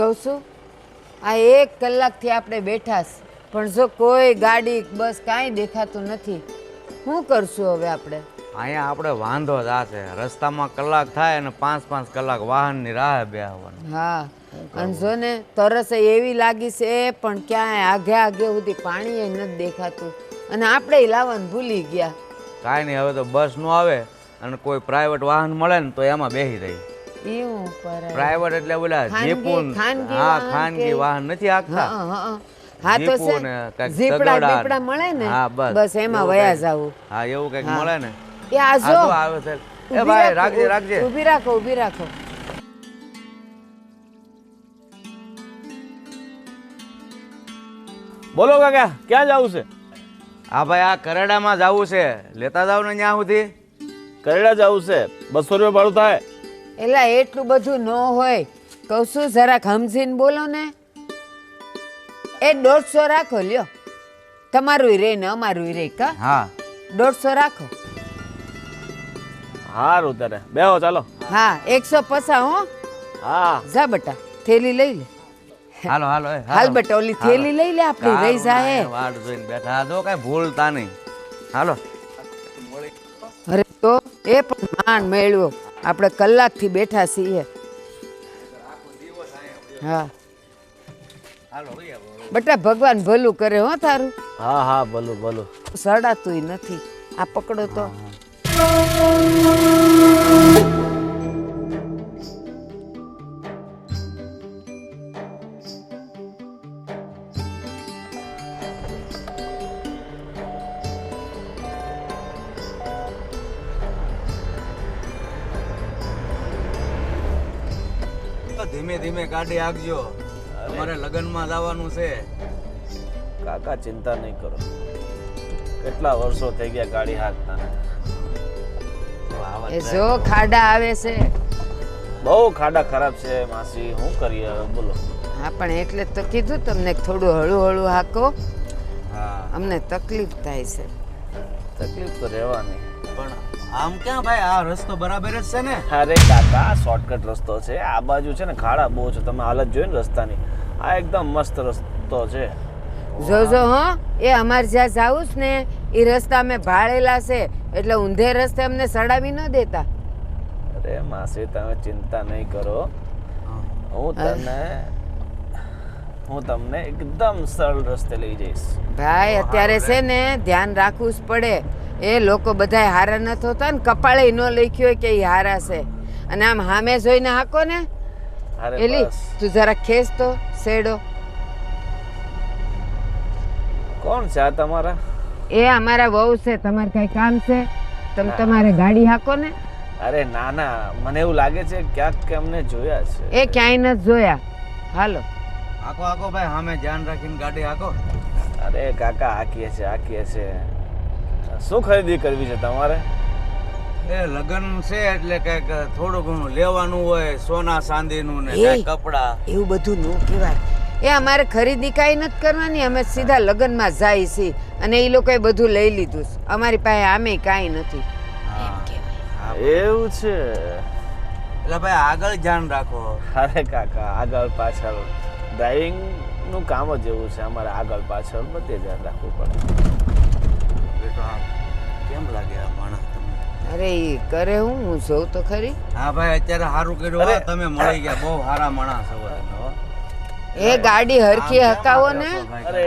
કહું છું આ એક કલાકથી આપણે બેઠા પણ જો કોઈ ગાડી બસ કાંઈ દેખાતું નથી શું કરશું હવે આપણે? અહીંયા આપણે વાંધો જ આ છે રસ્તામાં કલાક થાય અને પાંચ પાંચ કલાક વાહનની રાહ બેહવાની. હા અને જો ને તરસ એવી લાગી છે પણ ક્યાંય આઘે આઘે સુધી પાણી નથી દેખાતું. અને આપણે લાવવાનું ભૂલી ગયા. કાંઈ નહીં હવે તો બસનું આવે અને કોઈ પ્રાઇવેટ વાહન મળે ને તો એમાં બેસી રહી. એવું પર પ્રાઇવેટ એટલે બોલા જે પણ હા ખાનગી વાહન નથી આખતા હા હા હા. તો છે. ઝીપડા મળે ને? હા, બસ. બસ એમાં વયા. જાવું. હા એવું કંઈક મળે ને? એ આ જો. આવે છે. એ ભાઈ રાખજે રાખજે. ઊભી રાખો ઊભી રાખો. બોલો કાકા ક્યાં જવું છે? હા ભાઈ આ કરેડામાં જવું છે. લેતા જાવ ને ત્યાં સુધી? કરેડા જવું છે. બસો રૂપિયા ભાડું થાય. એલા એટલું બધું ન હોય. કહું છું જરાક સમજીને બોલો ને. એ દોઢસો રાખો લ્યો. તમારું રે ને અમારું રે કા? હા. દોઢસો રાખો. હારું તારે. બેહો ચાલો. હા એકસો પસા હો. હા. જા બટા થેલી લઈ લે. હાલો હાલો હાલ. બટા ઓલી થેલી લઈ લે આપણી રહી જાય વાડ જોઈને બેઠા જો કઈ ભૂલતા નહીં. હાલો. એ પણ માન મેળવ્યો આપણે કલાકથી બેઠા છીએ. હા. બટા ભગવાન ભલું કરે હો તારું. હા હા ભલું ભલું. સડાતુંય નથી. આ પકડો તો. ગાડી આગજો અમારે લગ્નમાં જવાનું છે. કાકા ચિંતા નહીં કરો. કેટલા વર્ષો થઈ ગયા ગાડી હાંકતા એ જો ખાડા આવે છે. બહુ ખાડા ખરાબ છે માસી. શું કરીએ હવે? બોલો. હા પણ એટલે જ તો કીધું તમને થોડું હળું હળું હાકો. હા. અમને તકલીફ થાય છે. તકલીફ તો રહેવાની. પણ આમ ક્યાં ભાઈ? આ રસ્તો બરાબર જ છે ને? અરે કાકા શોર્ટકટ રસ્તો છે. આ બાજુ છે ને ખાડા બહુ છે. તમે હાલત જોઈ ને રસ્તાની. આ એકદમ મસ્ત રસ્તો છે. જોજો હો. એ અમારે જ્યાં જાવું છે ને એ રસ્તા અમે ભાળેલા છે. એટલે ઊંધે રસ્તે અમને સડાવી ન દેતા. અરે માસી તમે ચિંતા નહીં કરો. હું તમને હું તમને એકદમ સરળ રસ્તે લઈ જઈશ. ભાઈ અત્યારે છે ને ધ્યાન રાખવું જ પડે. એ લોકો બધાય હારા નથી હોતા ને કપાળે ન લખ્યું હોય કે એ હારા છે. અને આમ હામે જોઈને હાકો ને? એલી તું જરા ખેસ તો શેડો. કોણ છે આ તમારા? એ અમારા વહુ છે તમારે કઈ કામ છે? તમે તમારે ગાડી હાકો ને? અરે ના ના મને એવું લાગે છે ક્યાંક કે અમને જોયા છે. એ ક્યાંય ન જોયા. હાલો. આખો આખો ભાઈ હામે ધ્યાન રાખીને ગાડી હાકો. અરે કાકા આકીએ છે આકીએ છે. શું ખરીદી કરવી છે તમારે? એ લગ્ન છે એટલે કંઈક થોડું ઘણું લેવાનું હોય સોના ચાંદીનું ને. કપડા. એવું બધું નું કહેવાય. એ અમારે ખરીદી કાંઈ નથી કરવાની અમે સીધા લગ્નમાં જાય છીએ અને એ લોકોએ બધું લઈ લીધું છે. અમારી પાસે આમે કાંઈ નથી. હા. એવું છે? એટલે ભાઈ આગળ ધ્યાન રાખો. અરે કાકા આગળ પાછળ. ડ્રાઇવિંગનું કામ જ એવું છે. અમારે આગળ પાછળ બધે ધ્યાન રાખવું પડે કેમ લાગે આ માણસ તમને? અરે એ કરે હું હું જોઉં તો ખરી. હા ભાઈ અત્યારે સારું કર્યું હો, તમે મળી ગયા બહુ સારા માણસ તમે હો. એ ગાડી હરખી હકાવો ને? અરે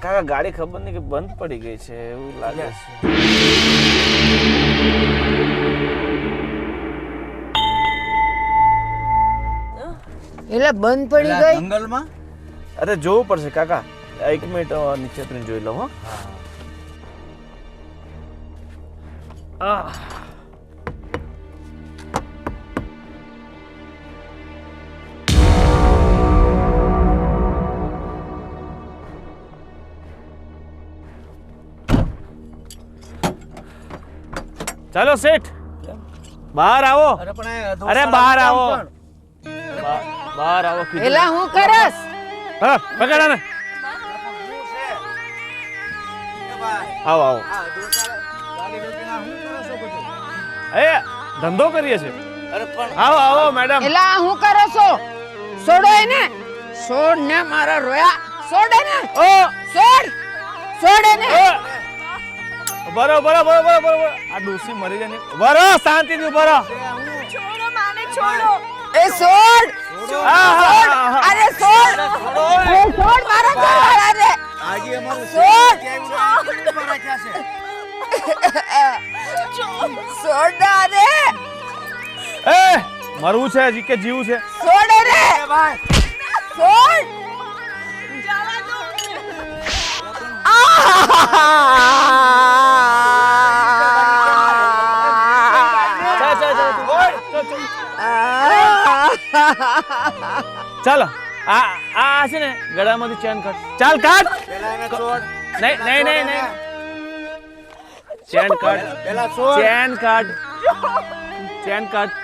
કાકા ગાડી ખબર નહીં કે બંધ પડી ગઈ છે એવું લાગે છે. એટલે બંધ પડી પેલા ગઈ? જંગલમાં? અરે જોવું પડશે કાકા. એક મિનિટ અ, નીચે ઉતરીને જોઈ લઉં હો. આહ. ચાલો શેઠ. બહાર આવો. અરે બહાર આવો. બહાર આવો. એલા હું કરસ? હા પકડા ને આવો આવો. એ ધંધો કરીએ છે અરે પણ આવો આવો મેડમ એલા હું કરો છો? છોડો એને. છોડ ને મારા રોયા. છોડ એને. ઓ! છોડ છોડ એને. બરો બરો બરો બરો બરો આ ડોસી મરી જાય ને. બરો શાંતિથી બરો છોડો માને છોડો. એ છોડ. અરે છોડ એ છોડ મારા આજે અમારું છોડ છોડ ના રે. એ મરવું છે હજી કે જીવું છે? છોડ રે. છોડ જવા દો ચાલ, આ આ છે ને ગળામાંથી ચેન કાઢ. ચાલ કાઢ. નહીં નહીં નહીં નહીં. ચેન કાઢ ચેન કાઢ ચેન કાઢ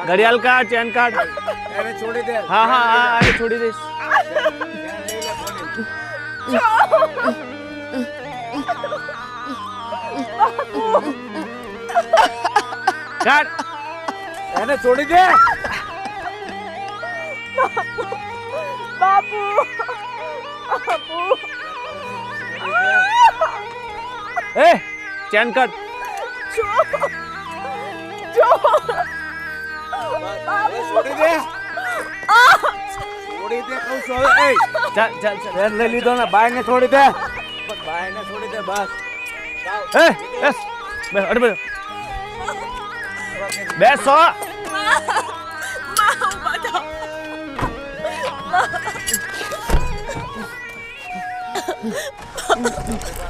ઘડિયાળ કાઢ ચેન કાઢ હા હા હા આને છોડી દઈશ કાઢ એને છોડી દે બાપુ બાપુ એ ચેન કાઢ છોડી દે છોડી દે કહું છું હવે એય, ચાલ ચાલ ચાલ પેન લઈ લીધો ને બાય ને છોડી દે બાય ને છોડી દે બસ એ બેસ બેસ અરે બેસ બેસો કોને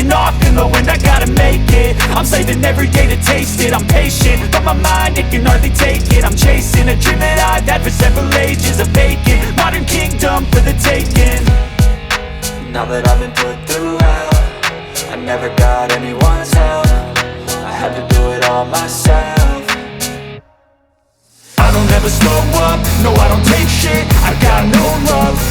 off in the wind I gotta make it, I'm saving every day to taste it. I'm patient, but my mind, it can hardly take it. I'm chasing a dream that I've had for several ages A vacant, modern kingdom for the taking. Now that I've been put through hell I never got anyone's help. I had to do it all myself. I don't ever slow up, no I don't take shit. I got no love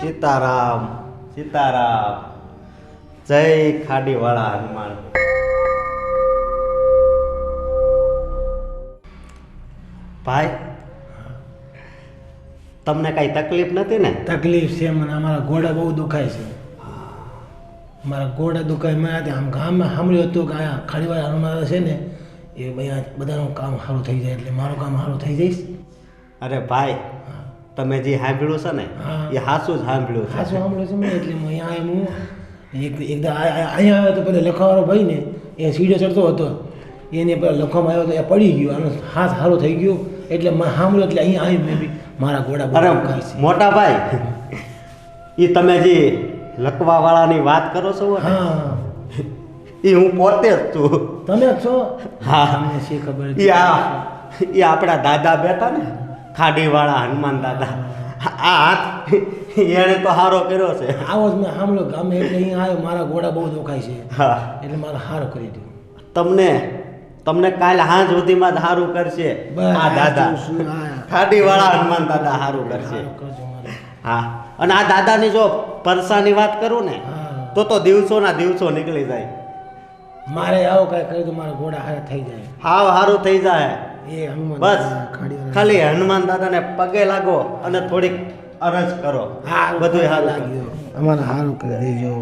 Sitaram Sitaram. જય ખાડીવાળા હનુમાન. ભાઈ તમને કઈ તકલીફ નથી ને? તકલીફ છે મને અમારા ઘોડા બહુ દુખાય છે. મારા ગોડા દુકાનમાં મેં આમ ગામમાં સાંભળ્યું હતું કે અહીંયા ખાડીવાળા હનુમાન છે ને એ અહીંયા બધાનું કામ સારું થઈ જાય એટલે મારું કામ સારું થઈ જઈશ. અરે ભાઈ તમે જે સાંભળ્યું છે ને. એ હાસું જ સાંભળ્યું છે. સાંભળ્યું છે મેં એટલે હું અહીંયા આવ્યો હું. એક એકદમ આ- આ- અહીંયા આવ્યો તો પેલો લખવાવાળો ભાઈ ને એ સીડીઓ ચડતો હતો. એને પેલા લખવામાં આવ્યો તો એ પડી ગયો આનો હાથ સારો થઈ ગયો. એટલે મેં સાંભળ્યું એટલે અહીંયા આવ્યું મેં બી મારા ઘોડા બરાબર મોટા ભાઈ એ તમે જે લકવા વાળાની વાત કરો છો હા. એ હું પોતે જ છું. તમે છો? હા. તમને શી ખબર એ આ એ આપણા દાદા બેઠા ને ખાડીવાળા હનુમાન દાદા. આ હાથ એણે તો હારો કર્યો છે. આવો જ મેં સાંભળ્યો ગામે એટલે અહીંયા આવ્યો મારા ઘોડા બહુ દુખાય છે. હા. એટલે મારે હારો કરી દો તમને તમને કાલ હાંજ સુધીમાં જ સારું કરશે. આ દાદા. ખાડીવાળા હનુમાન દાદા હારું કરશે. હા. અને આ દાદાની જો પરસાની વાત કરું ને હા. તો તો દિવસોના દિવસો નીકળી જાય. મારે આવો કઈ કહ્યું તો મારા ઘોડા હારે થઈ જાય. હાવ હારું થઈ જાય. એ હનુમાન બસ ખાલી હનુમાન દાદાને પગે લાગો અને થોડીક અરજ કરો. હા બધું લાગ્યું. લાગ્યો અમારે હારું કરી દેજો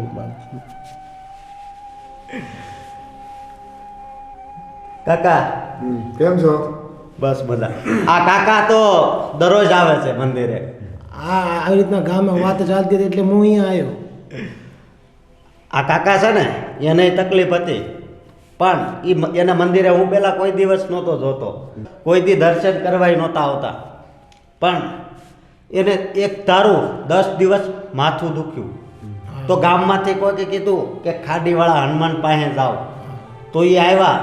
કાકા. કેમ છો? બસ બધા આ કાકા તો દરરોજ આવે છે મંદિરે. આ આવી રીતના ગામમાં વાત ચાલતી હતી એટલે હું અહીંયા આવ્યો. આ કાકા છે ને એને તકલીફ હતી. પણ એ એના મંદિરે હું પહેલાં કોઈ દિવસ નહોતો જોતો. કોઈ દી દર્શન કરવાય નહોતા આવતા. પણ એને એક ધારું દસ દિવસ માથું દુખ્યું. તો ગામમાંથી કોઈકે કીધું કે ખાડીવાળા હનુમાન પાસે જાઓ. તો એ આવ્યા.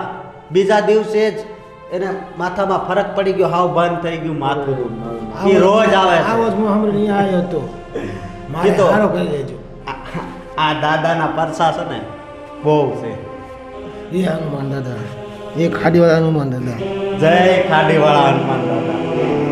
બીજા દિવસે જ એને માથામાં ફરક પડી ગયો હાવ બંધ થઈ ગયું માથું. એ રોજ આવે. આવો જ હું હમણાં અહીંયા આવ્યો હતો. મારે કીધો. સારો કહી દેજો. આ- આ દાદાના પરસા છે ને બહુ છે. એ હનુમાન દાદા. એ ખાડીવાળા હનુમાન દાદા. જય ખાડીવાળા હનુમાન દાદા.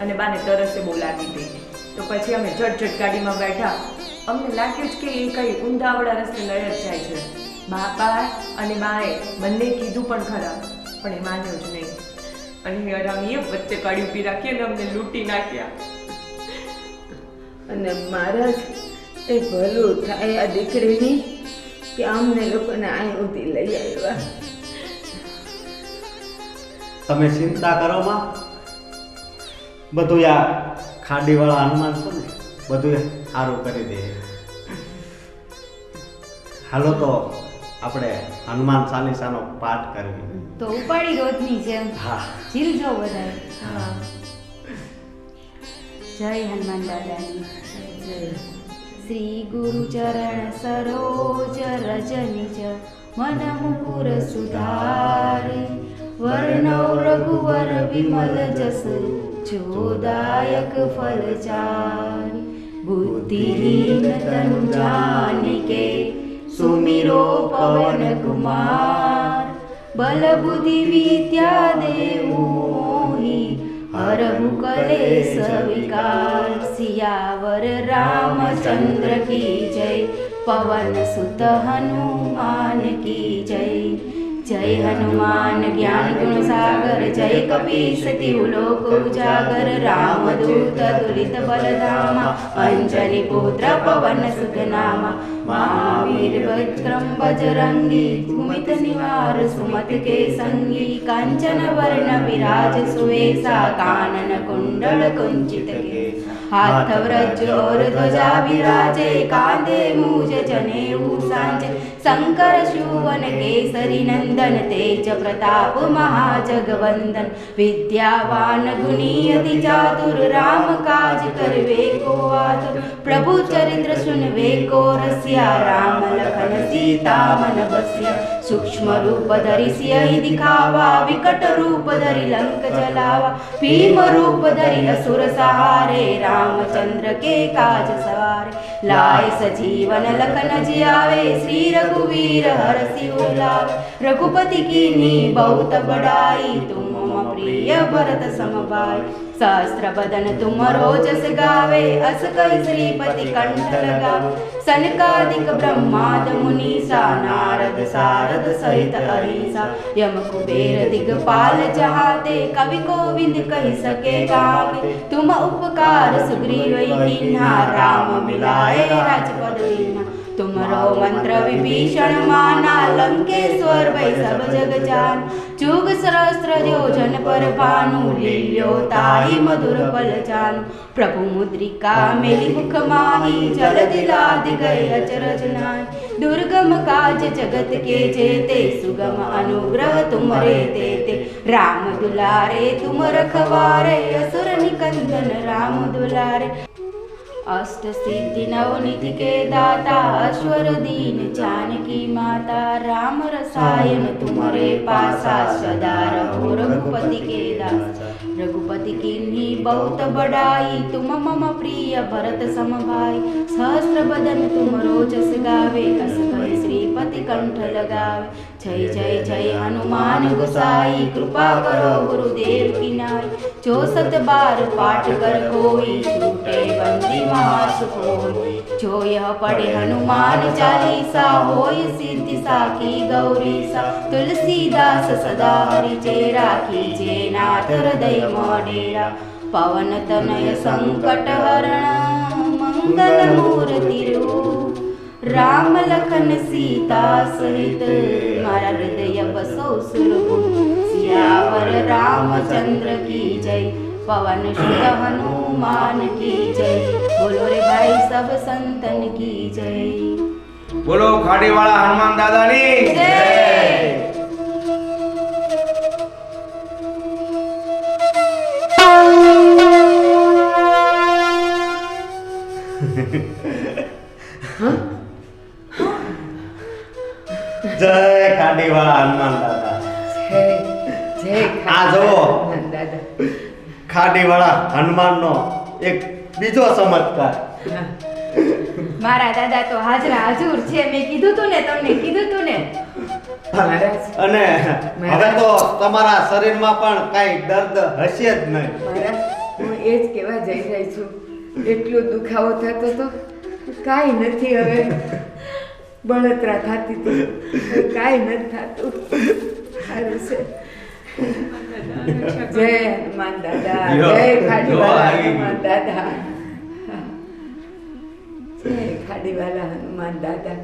અને બાને તરસે બહુ લાગી હતી તો પછી અમે ઝટ ઝટ ગાડીમાં બેઠા. અમને લાગ્યું જ કે એ કઈ ઊંધાવડા રસ્તે લઈ જ જાય છે. બાપા અને બાએ બંને કીધું પણ ખરા પણ એ માન્યો જ નહીં. અને અરામીએ વચ્ચે કાઢી ઊભી રાખી અને અમને લૂંટી નાખ્યા. અને મારા એ ભલું થાય આ દીકરીની કે અમને લોકોને અહીં સુધી લઈ આવ્યા. તમે ચિંતા કરો માં. બધું આ ખાડીવાળા હનુમાન છે ને બધું સારું કરી દે. હાલો તો આપણે હનુમાન ચાલીસાનો પાઠ કરવી તો ઉપાડી રોજની જેમ. હા. જીલ જો વધારે જય હનુમાન દાદાની. જય શ્રી ગુરુ ચરણ સરોજ રજની જ મન મુકુર સુધારે. વર્ણવ રઘુવર વિમલ જસ चोदायक फल चारि बुद्धिहीन तनु जानिके सुमिरो पवन कुमार। बल बुद्धि विद्या देवो हरहु अरहु कले सियावर रामचंद्र की जय पवन सुत हनुमान की जय। जय हनुमान ज्ञान गुण सागर जय कपीश तिहु लोक उजागर रामदूत दुलित बलधामा अञ्जनि पुत्र पवन सुतनामा महावीर विक्रम बजरंगी ज्ञानीत निवार सुमत के संगी कांचन वर्ण विराज सुवेसा कानन कुंडल कुंचित के हाथ व्रज और ध्वजा सुवेन कुण्डल कुञ्च हा ध्वे शङ्करशुवन केसरि नन्दन ते च प्रतापमहाजगवन्दन विद्यावानगुनीयति चातुर् राम काजकरिवेको आधुर प्रभुचरिन्द्र सुनवेकोरस्या रामलखन सीतामनपस्य सूक्ष्मरूपधरियि लिखावा विकटरूपधरि लङ्कजला वा भीमरूपधरि लसुरसहारे रामचन्द्र के काज सवारे लायस सजीवन लखन जियावे श्रीरघु रघुवीर हर सिलावे रघुपति की नी बहुत बड़ाई तुम मम प्रिय भरत समभाई सहस्त्र बदन तुम रोजस गावे अस कहि श्रीपति कंठ लगावे सनकादिक ब्रह्माद मुनीसा नारद सारद सहित अहिसा यम कुबेर दिगपाल जहाते कवि कोविंद कहि सके गावे तुम उपकार सुग्रीव कीन्हा राम मिलाए राजपद दीना तुमरो मंत्र विभीषण माना लंकेश्वर वै सब जग जान जुग सहस्त्र योजन पर भानु लील्यो ताई मधुर पल जान प्रभु मुद्रिका मेली मुख माही जल दिलादि गए अचरज नाय दुर्गम काज जगत के जेते सुगम अनुग्रह तुमरे देते राम दुलारे तुम रखवारे असुर निकंदन राम दुलारे अष्ट सिद्धि नवनिधि के दाता अश्वर दीन जानकी माता राम रसायन तुम्हारे पासा सदा रहो रघुपति के दास। रघुपति की बहुत बड़ाई तुम मम प्रिय भरत सम भाई सहस्त्र बदन तुम रोजस गावे श्रीपति कंठ लगावे જય જય જય હનુમાન ગુસાઈ કૃપા કરો ગુરુદેવ કિનાર. જો સત બાર પાઠ કર કોઈ છૂટે બંદી મહાસુખ હોય. જો યહ પડે હનુમાન ચાલીસા હોય સિદ્ધિ સાકી ગૌરી સા તુલસીદાસ સદા હરિજે રાખી જે નાથ હૃદય મોડેરા પવન તનય સંકટ હરણ મંગલ મૂર્તિ રૂપ રામ લખન સીતા સહિત મારા હૃદય બસો સુરગુણ સિયાવર રામચંદ્ર કી જય પવન સુત હનુમાન કી જય બોલો રે ભાઈ સબ સંતન કી જય બોલો ખાડીવાળા હનુમાન દાદાની જય ખાડીવાળા હનુમાન દાદા. જય જય આ જુઓ. ખાડીવાળા હનુમાનનો એક બીજો ચમત્કાર. મારા દાદા તો હાજરા હાજુર છે. મેં કીધું તું ને તમને કીધું તું ને. અને હવે તો તમારા શરીરમાં પણ કાંઈ દર્દ હશે જ નહીં. હું એ જ કહેવા જઈ રહી છું. એટલો દુખાવો થતો તો કાંઈ નથી હવે. બળતરા થતી હતી. કાંઈ નથી થતું. સારું છે. જય હનુમાન દાદા જય ખાડીવાલા હનુમાન દાદા. જય ખાડીવાલા હનુમાન દાદા.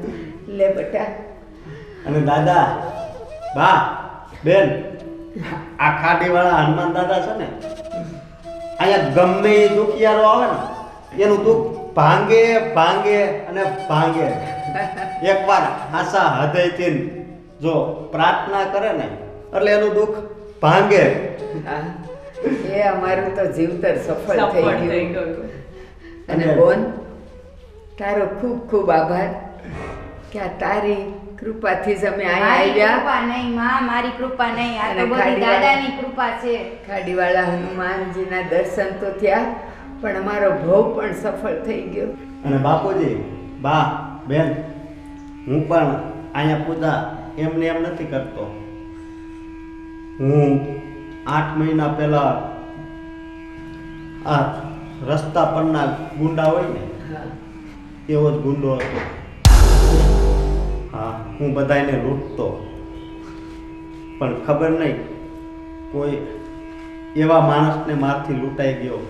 લે બટા. અને દાદા બા બેન આ ખાડીવાળા હનુમાન દાદા છે ને અહીંયા ગમે એ દુખિયારો આવે ને એનું દુઃખ ભાંગે ભાંગે અને ભાંગે. એકવાર આશા હૃદયથી જો પ્રાર્થના કરે ને એટલે એનું દુઃખ ભાંગે. એ અમારું તો જીવતર સફળ થઈ ગયું. અને બોન તારો ખૂબ ખૂબ આભાર કે આ તારી કૃપાથી જ અમે અહીંયા આવ્યા. કૃપા નહીં માં મારી કૃપા નહીં. આ તો બધી દાદાની કૃપા છે. ખાડીવાળા હનુમાનજીના દર્શન તો થયા પણ અમારો ભવ પણ સફળ થઈ ગયો. અને બાપુજી બા બેન, હું પણ અહીંયા પૂજા એમને એમ નથી કરતો. હું આઠ મહિના પહેલા આ રસ્તા પરના ગુંડા હોય ને, એવો જ ગુંડો હતો. હા, હું બધાને લૂંટતો. પણ ખબર નહીં, કોઈ એવા માણસને મારથી લૂંટાઈ ગયો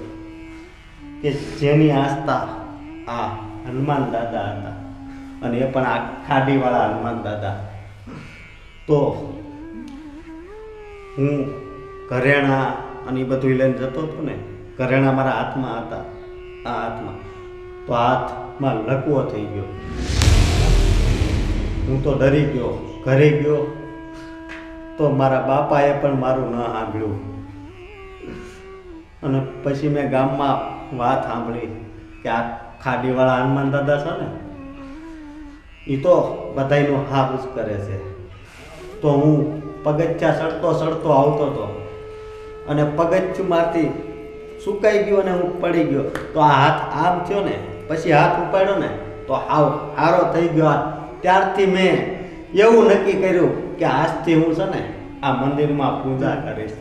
કે જેની આસ્થા આ હનુમાન દાદા હતા. અને એ પણ આ ખાડીવાળા હનુમાન દાદા. તો હું ઘરેણા અને એ બધું લઈને જતો હતો ને, ઘરેણા મારા હાથમાં હતા, આ હાથમાં. તો હાથમાં લકવો થઈ ગયો. હું તો ડરી ગયો, ઘરે ગયો. તો મારા બાપાએ પણ મારું ન સાંભળ્યું. અને પછી મેં ગામમાં વાત સાંભળી કે આ ખાડીવાળા હનુમાન દાદા છે ને એ તો બધાનું જ કરે છે. તો હું પગથિયા સડતો સડતો આવતો હતો અને પગથિયું સુકાઈ ગયો અને હું પડી ગયો. તો આ હાથ આમ થયો ને, પછી હાથ ઉપાડ્યો ને, તો હાવ હારો થઈ ગયો ત્યારથી મેં એવું નક્કી કર્યું કે આજથી હું છે ને આ મંદિરમાં પૂજા કરીશ.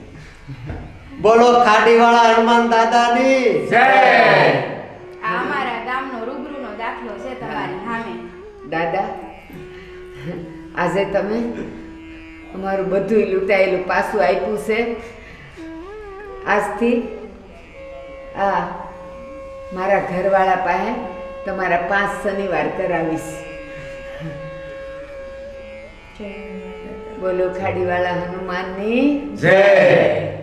બોલો ખાડીવાળા હનુમાન દાદાની આ દાદા આજે તમે અમારું બધું લૂંટાયેલું પાછું આપ્યું છે. આજથી આ મારા ઘરવાળા પાસે તમારા પાંચ શનિવાર કરાવીશ. બોલો ખાડીવાળા હનુમાનની. જય.